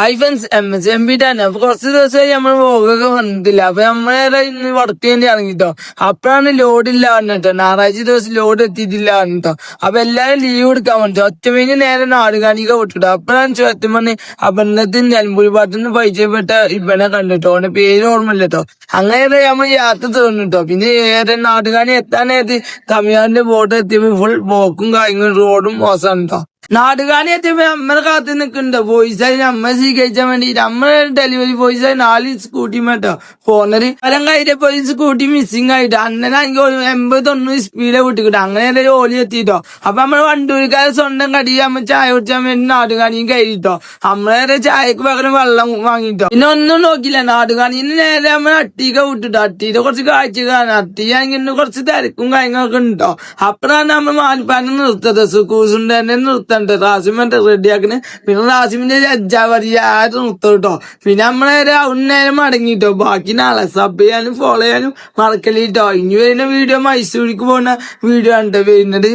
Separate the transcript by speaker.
Speaker 1: ഐഫൻസ് M S M B തന്നെ കുറച്ച് ദിവസമായി നമ്മൾ വ്ളോഗൊക്കെ വന്നിട്ടില്ല. അപ്പൊ നമ്മളെ ഇന്ന് വർക്ക് ചെയ്യേണ്ടി ഇറങ്ങിട്ടോ. അപ്പോഴാണ് ലോഡ് ഇല്ല പറഞ്ഞിട്ടോ. ഞായറാഴ്ച ദിവസം ലോഡ് എത്തിയിട്ടില്ല പറഞ്ഞിട്ടോ. അപ്പൊ എല്ലാരും ലീവ് എടുക്കാൻ വേണ്ടി ഒറ്റമേന് നേരെ നാടുകാണിക വിട്ടിട്ടോ. അപ്പോഴാണ് സത്യം പറഞ്ഞ് അപർണത്തിൽ നെൽമ്പൂരി പാട്ടിന്ന് പരിചയപ്പെട്ട ഇവനെ കണ്ടിട്ടോ. അവന്റെ പേര് ഓർമ്മയില്ല കേട്ടോ അങ്ങനെ നമ്മൾ യാത്ര തീർന്നിട്ടോ. പിന്നെ ഏറെ നാടുകാണി എത്താനായിട്ട് തമിഴ്നാടിന്റെ ബോട്ട് എത്തിയപ്പോ ഫുൾ ബോക്കും കാര്യങ്ങളും റോഡും മോശമാണ് കേട്ടോ നാടുകാണി എത്തിയപ്പോ അമ്മ കാത്തു നിൽക്കുന്നുണ്ട് വോയിസ് ആയി നമ്മൾ സ്വീകരിച്ചാൻ വേണ്ടി നമ്മളെ ഡെലിവറി ബോയ്സ് ആയി നാല് സ്കൂട്ടി മേട്ടോ ഫോണര് ഫലം കഴിഞ്ഞപ്പോ ഈ സ്കൂട്ടി മിസ്സിംഗ് ആയിട്ട്. അന്നനാണെങ്കിൽ ഒരു എൺപത് തൊണ്ണൂറ് സ്പീഡ് വിട്ടിക്കിട്ടു അങ്ങനെ ജോലി എത്തിയിട്ടോ അപ്പൊ നമ്മൾ വണ്ടൂരിക്കാരെ സ്വന്തം കടി നമ്മൾ ചായ കുടിച്ചാൻ വേണ്ടി നാടുകാണിയും കയറിട്ടോ. നമ്മളെ ചായക്ക് പകരം വെള്ളം വാങ്ങിട്ടോ. പിന്നെ ഒന്നും നോക്കില്ല. നാടുകാണിന്ന് നേരെ നമ്മൾ അട്ടിക്ക വിട്ടിട്ടോ. അട്ടിയുടെ കുറച്ച് കാഴ്ച കാണാം അട്ടിയാണെങ്കിൽ കുറച്ച് തിരക്കും കാര്യങ്ങളൊക്കെ ഉണ്ടോ? അപ്പഴാണ് നമ്മൾ മാലിപ്പാനം നിർത്തത്. സുക്കൂസുണ്ട് തന്നെ നിർത്തണ്ട് റാസിമന്റെ റെഡിയാക്കണ്. പിന്നെ റാസിമിന്റെ ജഡ്ജാവറിയ ആരും നിർത്തും കേട്ടോ പിന്നെ നമ്മളെ ഉന്നേരം മടങ്ങിട്ടോ. ബാക്കി നാളെ സബ് ചെയ്യാനും ഫോളോ ചെയ്യാനും മറക്കലിട്ടോ ഇനി വരുന്ന വീഡിയോ മൈസൂരിക്ക് പോകുന്ന വീഡിയോ ആണ് വരുന്നത്.